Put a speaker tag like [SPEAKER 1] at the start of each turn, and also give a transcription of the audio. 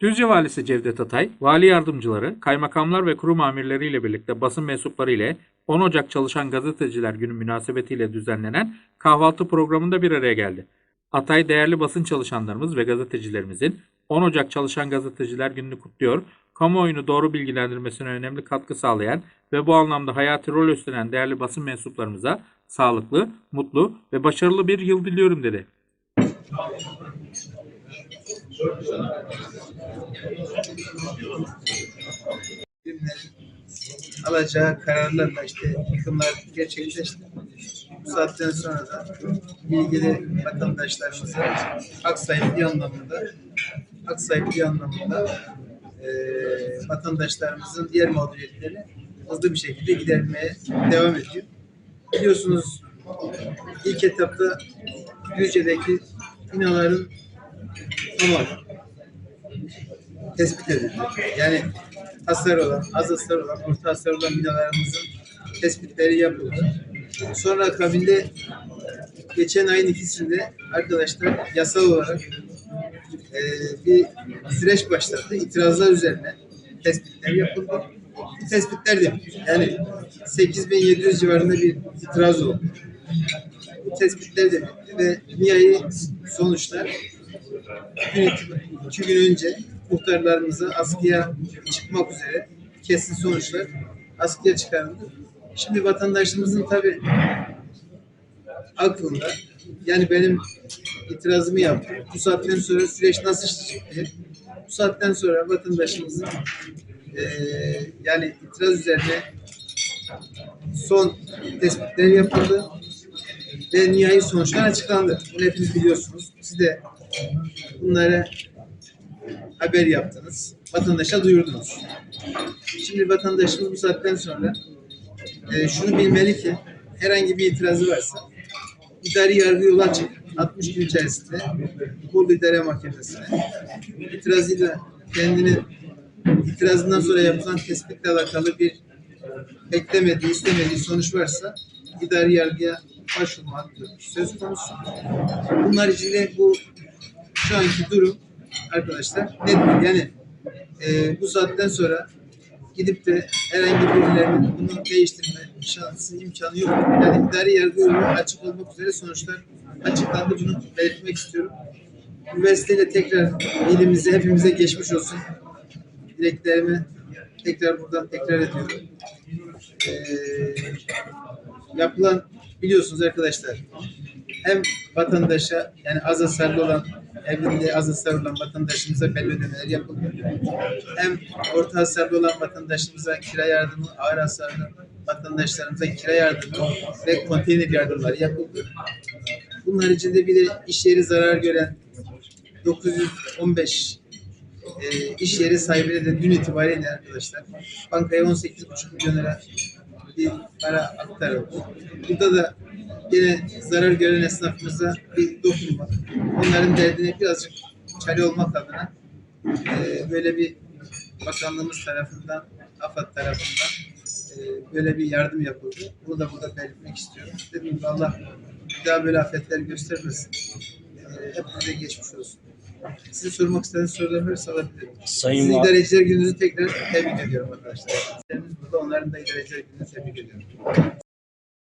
[SPEAKER 1] Düzce Valisi Cevdet Atay, vali yardımcıları, kaymakamlar ve kurum amirleriyle birlikte basın mensupları ile 10 Ocak Çalışan Gazeteciler Günü münasebetiyle düzenlenen kahvaltı programında bir araya geldi. Atay değerli basın çalışanlarımız ve gazetecilerimizin 10 Ocak Çalışan Gazeteciler Günü'nü kutluyor, kamuoyunu doğru bilgilendirmesine önemli katkı sağlayan ve bu anlamda hayati rol üstlenen değerli basın mensuplarımıza sağlıklı, mutlu ve başarılı bir yıl diliyorum dedi.
[SPEAKER 2] Alacağı kararlarla işte yıkımlar gerçekleşti. Bu saatten sonra da ilgili vatandaşlarımıza hak sahipliği anlamında hak sahipliği anlamında eee vatandaşlarımızın diğer mağduriyetlerini hızlı bir şekilde gidermeye devam ediyor. Biliyorsunuz ilk etapta Düzce'deki binaların tamamı tespit edildi. Yani hasar olan, az hasar olan, orta hasar olan binalarımızın tespitleri yapıldı. Sonra akabinde geçen ayın ikisinde arkadaşlar yasal olarak e, bir süreç başlattı. İtirazlar üzerine tespitler yapıldı. Tespitler de. Yani 8700 civarında bir itiraz oldu. Bu tespitler de ve nihai sonuçlar itibariyle iki gün önce muhtarlarımıza askıya çıkmak üzere kesin sonuçlar askıya çıkarıldı. Şimdi vatandaşımızın tabi aklında yani benim itirazımı yaptım. Bu saatten sonra süreç nasıl işleyecek. Bu saatten sonra vatandaşımızın eee, yani itiraz üzerine son tespitler yapıldı ve nihai sonuçlar açıklandı. Bunu hepiniz biliyorsunuz. Siz de bunları haber yaptınız. Vatandaşa duyurdunuz. Şimdi vatandaşımız bu saatten sonra e, şunu bilmeli ki herhangi bir itirazı varsa idari yargı yolu açık. 60 gün içerisinde Bolu İdare Mahkemesi'ne itirazıyla kendini itirazından sonra yapılan tespitle alakalı bir beklemediği, istemediği sonuç varsa idari yargıya hakkı söz konusu. Bunlar içinde bu şu anki durum arkadaşlar net bir yani e, bu saatten sonra gidip de herhangi birilerinin bunu değiştirme şansı, imkanı yok. Yani idari yargı yolu açık olmak üzere sonuçlar açıklandı. Bunu belirtmek istiyorum. Bu vesileyle tekrar ilimize, hepimize geçmiş olsun. Dileklerimi tekrar buradan tekrar ediyorum. Ee, yapılan biliyorsunuz arkadaşlar hem vatandaşa yani az hasarlı olan evinde az hasarlı olan vatandaşımıza belli ödemeler yapıldı. Hem orta hasarlı olan vatandaşımıza kira yardımı, ağır hasarlı vatandaşlarımıza kira yardımı ve konteyner yardımları yapıldı. Bunun haricinde bir de iş yeri zarar gören 915 e, iş yeri sahibine de dün itibariyle arkadaşlar bankaya 18,5 milyon lira bir para aktarıldı. Burada da yine zarar gören esnafımıza bir dokunma. Onların derdine birazcık çare olmak adına e, böyle bir bakanlığımız tarafından, AFAD tarafından e, böyle bir yardım yapıldı. Bunu da burada belirtmek istiyorum. Dediğim gibi Allah bir daha böyle afetler göstermesin. E, hepinize geçmiş olsun. Size sormak istediğiniz sorular varsa alabilirim.
[SPEAKER 3] Sayın
[SPEAKER 2] Sizin idareciler gününüzü tekrar tebrik ediyorum arkadaşlar. Burada onların da idareciler gününü tebrik ediyorum.